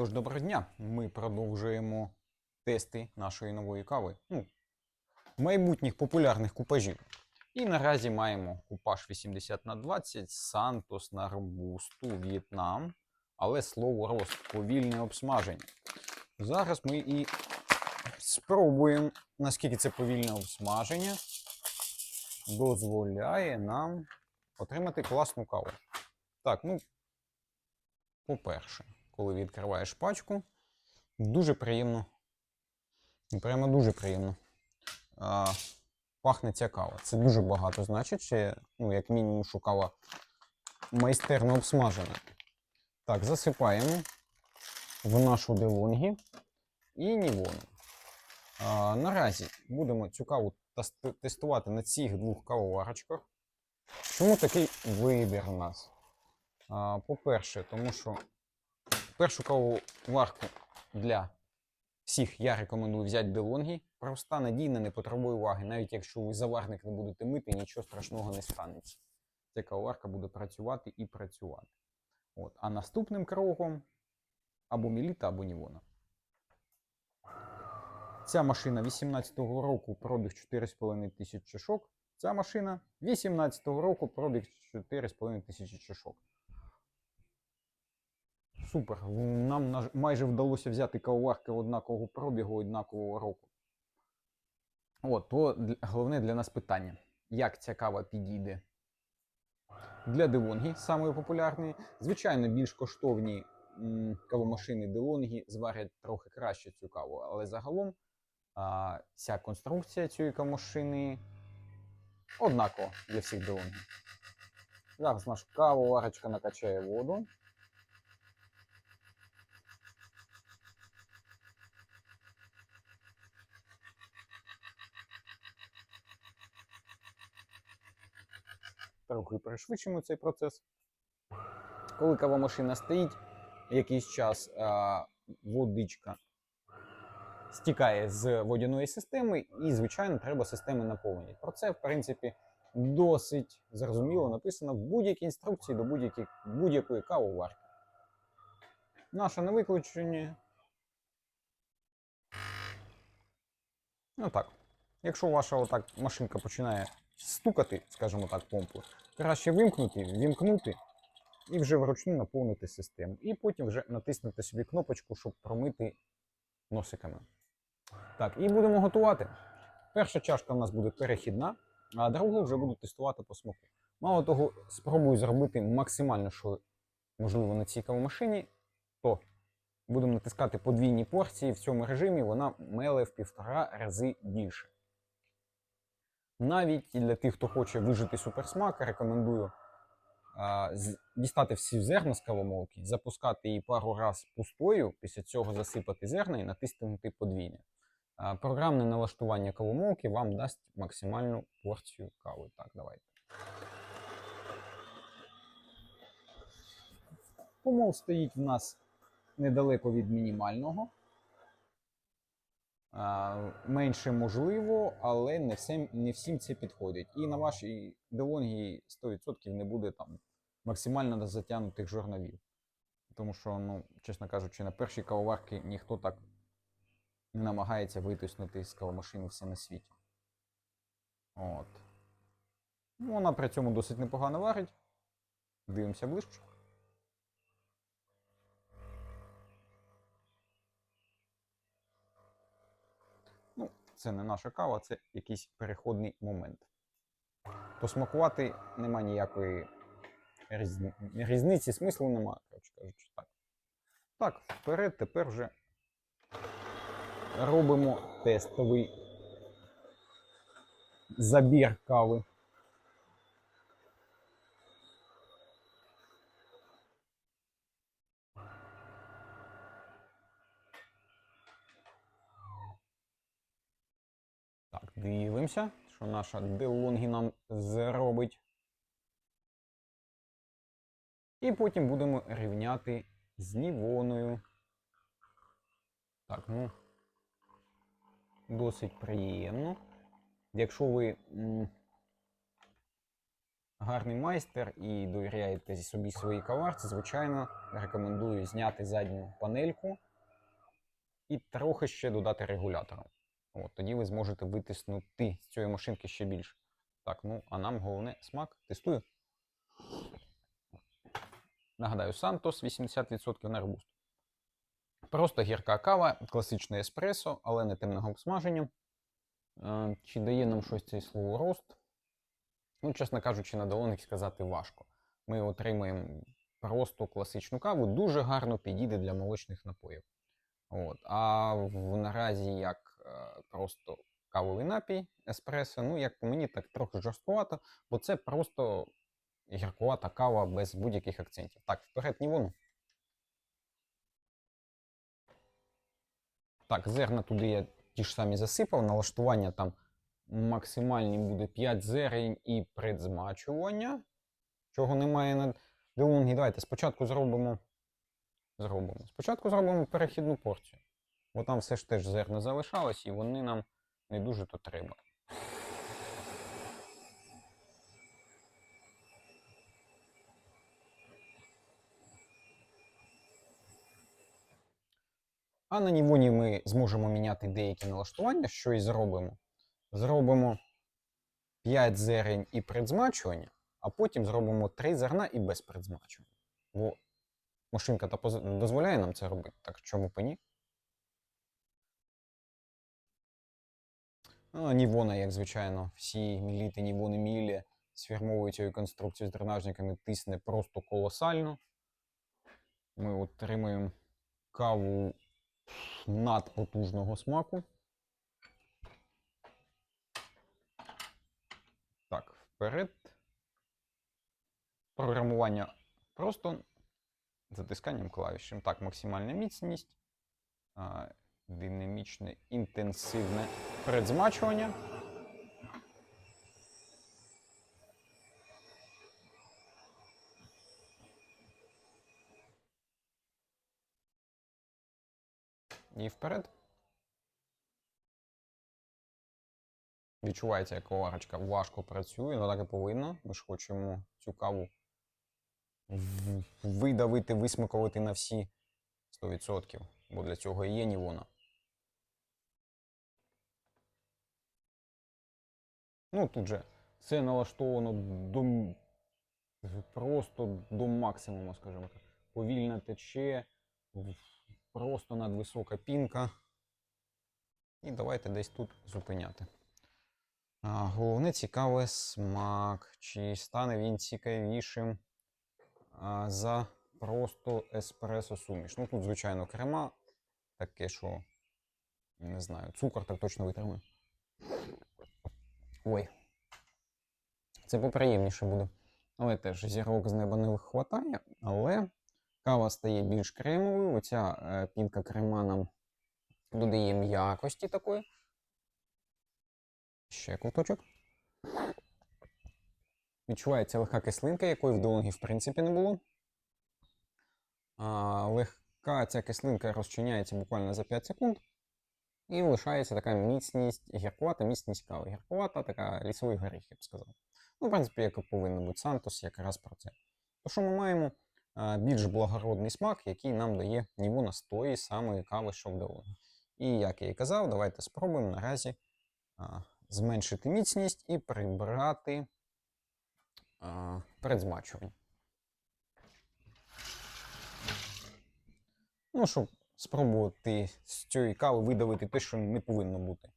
Тож, доброго дня! Ми продовжуємо тести нашої нової кави. Ну, майбутніх популярних купажів. І наразі маємо купаж 80 на 20 Santos на Робусту, В'єтнам. Але слово рост, повільне обсмаження. Зараз ми і спробуємо, наскільки це повільне обсмаження дозволяє нам отримати класну каву. Так, ну, по-перше, коли відкриваєш пачку, дуже приємно. Прямо дуже приємно. А, пахне ця кава. Це дуже багато значить, ще, ну, як мінімум, що кава майстерно обсмажена. Так, засипаємо в нашу делонгі і нівону. Наразі будемо цю каву тестувати на цих двох кавоварочках. Чому такий вибір у нас? По-перше, тому що першу кавоварку для всіх я рекомендую взяти DeLonghi. Проста, надійна, не потребує уваги. Навіть якщо ви заварник не будете мити, нічого страшного не станеться. Ця кавоварка буде працювати і працювати. От. А наступним кроком або Міліта, або Нівона. Ця машина 18-го року пробіг 4,5 тисяч чашок. Ця машина 18-го року пробіг 4,5 тисячі чашок. Супер. Нам майже вдалося взяти кавоварки однакового пробігу, однакового року. От, то головне для нас питання: як ця кава підійде для Девонгі, самої популярної. Звичайно, більш коштовні кавомашини Делонгі зварять трохи краще цю каву, але загалом а, ця конструкція цієї кавомашини однакова для всіх Делонгі. Зараз наша кавоварочка накачає воду. Трохи пришвидшимо цей процес. Коли кавомашина стоїть, якийсь час водичка стікає з водяної системи, і, звичайно, треба системи наповнювати. Про це, в принципі, досить зрозуміло написано в будь-якій інструкції до будь-якої будь-якої кавоварки. Наша на виключення. Ну так. Якщо ваша отак машинка починає стукати, скажімо так, помпу, краще вимкнути, вімкнути і вже вручну наповнити систему. І потім вже натиснути собі кнопочку, щоб промити носиками. Так, і будемо готувати. Перша чашка у нас буде перехідна, а другу вже буду тестувати по смаку. Мало того, спробую зробити максимально, що можливо на цій кавомашині, то будемо натискати подвійні порції в цьому режимі, вона меле в півтора рази більше. Навіть для тих, хто хоче вижити суперсмак, рекомендую а, з- дістати всі зерна з кавомолки, запускати її пару раз пустою, після цього засипати зерна і натиснути подвійне. А, програмне налаштування кавомолки вам дасть максимальну порцію кави. Так, давайте. Помол стоїть в нас недалеко від мінімального. Менше можливо, але не всім, не всім це підходить. І на вашій делонгі 100% не буде там максимально затягнутих журналів. Тому що, ну, чесно кажучи, на першій кавоварці ніхто так не намагається витиснути з кавомашини все на світі. От. Ну, вона при цьому досить непогано варить. Дивимося ближче. Ну, це не наша кава, це якийсь переходний момент. Посмакувати нема ніякої різни... різниці, смислу нема, коротше кажучи, так. Так, вперед, тепер вже робимо тестовий забір кави. Так, дивимося, що наша DeLonghi нам зробить. І потім будемо рівняти з Нівоною. Так, ну. Досить приємно. Якщо ви м, гарний майстер і довіряєте собі своїй каварці, звичайно, рекомендую зняти задню панельку і трохи ще додати регулятора. От, тоді ви зможете витиснути з цієї машинки ще більше. Так, ну а нам головне смак. Тестую. Нагадаю, Santos 80% на робуст. Просто гірка кава, класичне еспресо, але не темного обсмаження. Е, Чи дає нам щось цей слово рост? Ну, чесно кажучи, на долоник сказати важко. Ми отримаємо просто класичну каву, дуже гарно підійде для молочних напоїв. От. А в наразі як просто кавовий напій еспресо, ну, як по мені, так трохи жорсткувато, бо це просто гіркувата кава без будь-яких акцентів. Так, вперед Нівону. Так, зерна туди я ті ж самі засипав. Налаштування там максимальні буде 5 зерень і предзмачування. Чого немає на делонгі. Давайте спочатку зробимо. Зробимо. Спочатку зробимо перехідну порцію. Бо там все ж теж зерна залишалось, і вони нам не дуже то треба. А на Нівоні ми зможемо міняти деякі налаштування, що і зробимо. Зробимо 5 зерень і предзмачування, а потім зробимо 3 зерна і без предзмачування. Бо машинка дозволяє нам це робити, так чому б і ні? Ну, Нівона, як звичайно, всі міліти, Нівони мілі з фірмовою цією конструкцією з дренажниками тисне просто колосально. Ми отримуємо каву надпотужного смаку. Так, вперед. Програмування просто затисканням клавішем. Так, максимальна міцність, динамічне інтенсивне предзмачування. І вперед. Відчувається, як коварочка важко працює, але так і повинно. Ми ж хочемо цю каву видавити, висмикувати на всі 100%, бо для цього і є Нівона. Ну, тут же все налаштовано до, просто до максимуму, скажімо так. Повільно тече, просто надвисока пінка. І давайте десь тут зупиняти. А, головне цікаве смак. Чи стане він цікавішим а, за просто еспресо суміш. Ну тут, звичайно, крема, таке, що не знаю, цукор так точно витримує. Ой. Це поприємніше буде. Але теж зірок з неба не вихватає, але кава стає більш кремовою. Оця е, пінка крема нам додає м'якості такої. Ще ковточок. Відчувається легка кислинка, якої в дологі в принципі не було. А, легка ця кислинка розчиняється буквально за 5 секунд. І лишається така міцність, гіркувата міцність кави. Гіркувата така лісовий горіх, я б сказав. Ну, в принципі, як і повинен бути Сантос, якраз про це. То що ми маємо більш благородний смак, який нам дає Нівона з тої самої кави, що в Делоні. І як я і казав, давайте спробуємо наразі а, зменшити міцність і прибрати а, предзмачування. Ну, щоб спробувати з цієї кави видавити те, що не повинно бути.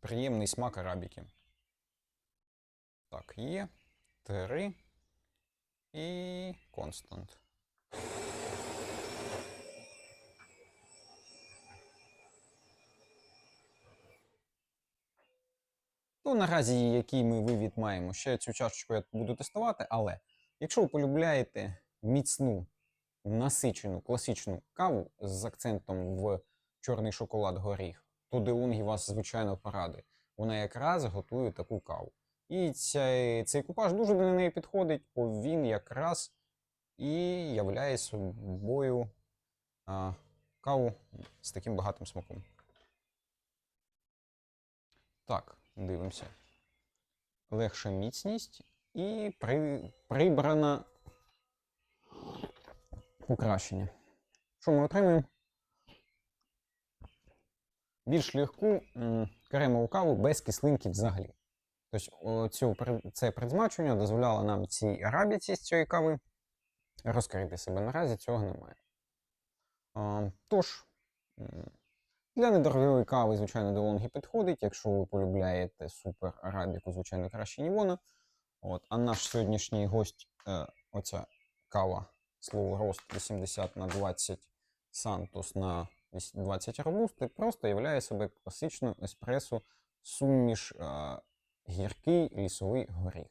Приємний смак арабіки. Так, є. Три. І констант. Ну, наразі, який ми вивід маємо, ще цю чашечку я буду тестувати, але якщо ви полюбляєте міцну, насичену, класичну каву з акцентом в чорний шоколад горіх, то Деунгі вас, звичайно, порадує. Вона якраз готує таку каву. І цей, цей купаж дуже до неї підходить, бо він якраз і являє собою а, каву з таким багатим смаком. Так, дивимося. Легша міцність і при, прибрана покращення. Що ми отримуємо? Більш легку кремову каву без кислинки взагалі. Тобто цю, це предзмачування дозволяло нам цій арабіці з цієї кави розкрити себе. Наразі цього немає. А, тож, для недорогої кави, звичайно, DeLonghi підходить. Якщо ви полюбляєте супер арабіку, звичайно, краще Нівона. От, а наш сьогоднішній гость, е, оця кава, рост 80 на 20 Сантос на 20 робусти, просто являє себе класичною еспресо суміш е, гіркий лісовий горіх.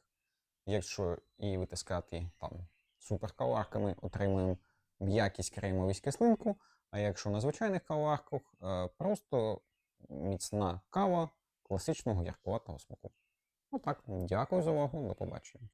Якщо і витискати там суперкаварками, отримуємо м'якість кремовість кислинку, а якщо на звичайних каварках, просто міцна кава класичного яркуватого смаку. Отак, дякую за увагу, до побачення.